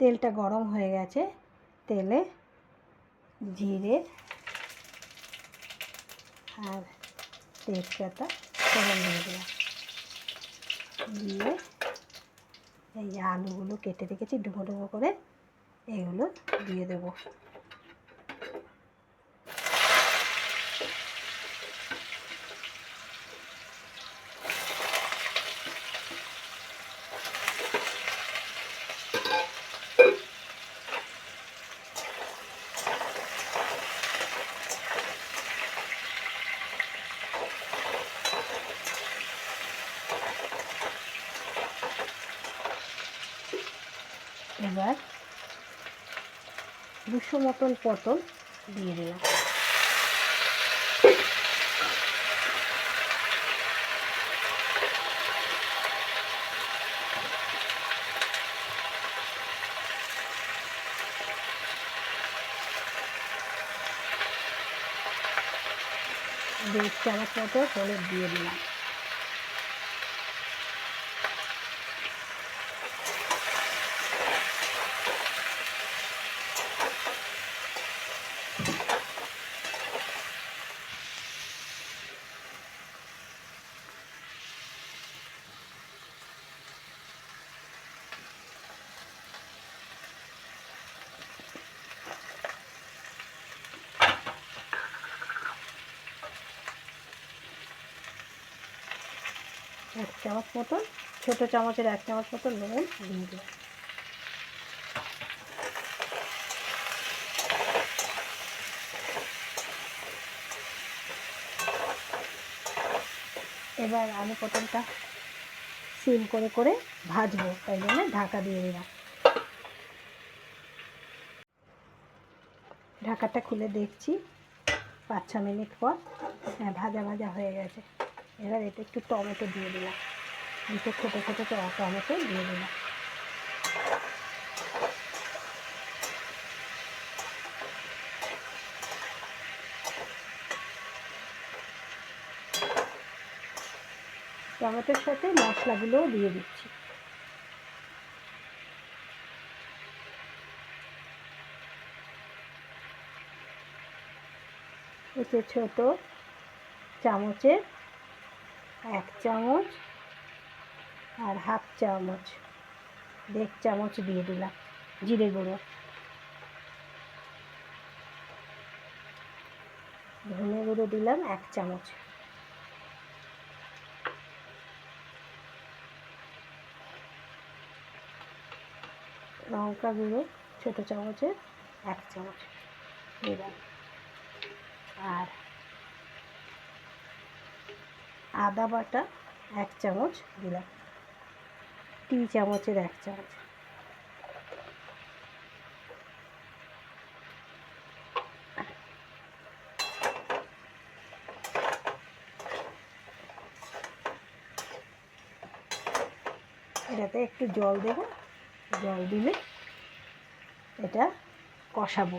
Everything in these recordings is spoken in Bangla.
তেলটা গরম হয়ে গেছে। তেলে জিরে আর তেজপাতা ফোড়ন দিয়ে দিলাম। দিয়ে এই আলুগুলো কেটে রেখেছি, ডুবো ডুবো করে এগুলো দিয়ে দেবো। এবার দুশো মতন পটল দিয়ে দিলাম। দেড় চামচ মতো হলুদ দিয়ে দিলাম। এক চামচ মতন, ছোটো চামচের এক চামচ মতন নুন দিয়ে দিলাম। এবার আলু পটলটা সিম করে করে ভাজবো, তাই জন্য ঢাকা দিয়ে দিলাম। ঢাকাটা খুলে দেখছি, পাঁচ ছ মিনিট পর হ্যাঁ ভাজা ভাজা হয়ে গেছে। এবার এটা একটু টমেটো দিয়ে দিলাম। দুটো ছোটো ছোটো টমেটো দিয়ে দিলাম। টমেটোর সাথে মশলাগুলোও দিয়ে দিচ্ছি। এতে ছোট চামচের এক চামচ আর হাফ চামচ, দেড় চামচ দিয়ে দিলাম জিরে গুঁড়ো। ধনে গুঁড়ো দিলাম এক চামচ। লঙ্কা গুঁড়ো ছোটো চামচের এক চামচ দিলাম। আর আদা বাটা এক চামচ দিলাম। টি চামচের এক চামচ। এটাতে একটু জল দেব। জল দিলে এটা কষাবো।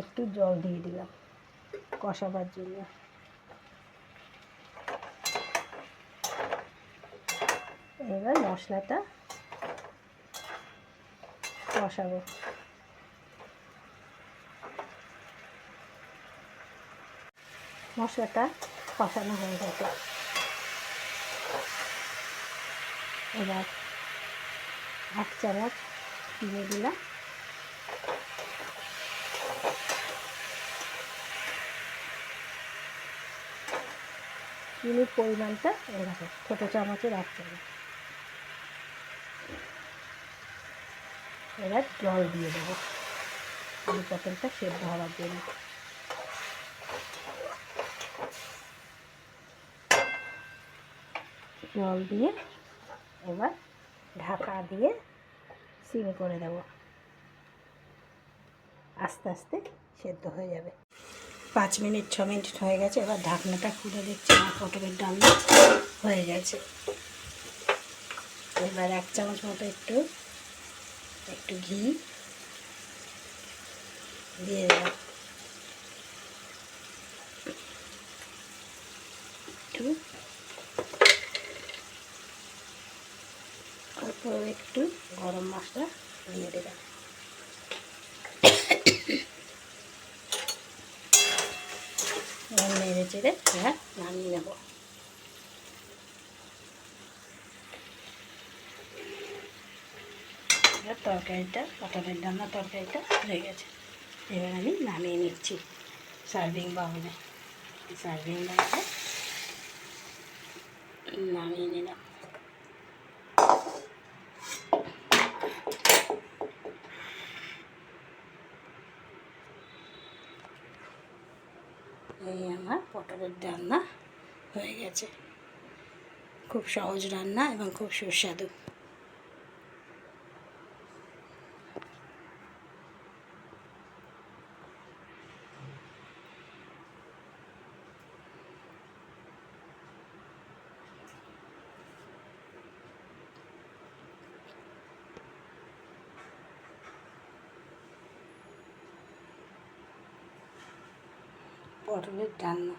একটু জল দিয়ে দিলাম কষাবার জন্য। এবার মশলাটা কষাবো। মশলাটা কষানো হয়ে গেছে। এবার এক চামচ চিনি দিলাম। চিনির পরিমাণটা এরকম, ছোটো চামচের এক চামচ এবার জল দিয়ে দেবো। আলু পটলটা সেদ্ধ হওয়ার জন্য। জল দিয়ে এবার ঢাকা দিয়ে সিম করে দেবো। আস্তে আস্তে সেদ্ধ হয়ে যাবে। পাঁচ মিনিট, ছ মিনিট হয়ে গেছে। এবার ঢাকনাটা খুলে দেখছি, আমার পটলের ডালনা হয়ে গেছে। এবার এক চামচ মতো একটু একটু ঘি দিয়ে দিলাম একটু, অল্প একটু গরম মশলা দিয়ে দিলাম এবার নেড়ে চেড়ে এবার নামিয়ে নেব। এবার তরকারিটা পটলের ডান্না তরকারিটা হয়ে গেছে। এবার আমি নামিয়ে নিচ্ছি সার্ভিং বাউলে। সার্ভিং বাউলে নামিয়ে নিলাম। এই আমার পটলের রান্না হয়ে গেছে। খুব সহজ রান্না এবং খুব সুস্বাদু। পটলের রান্না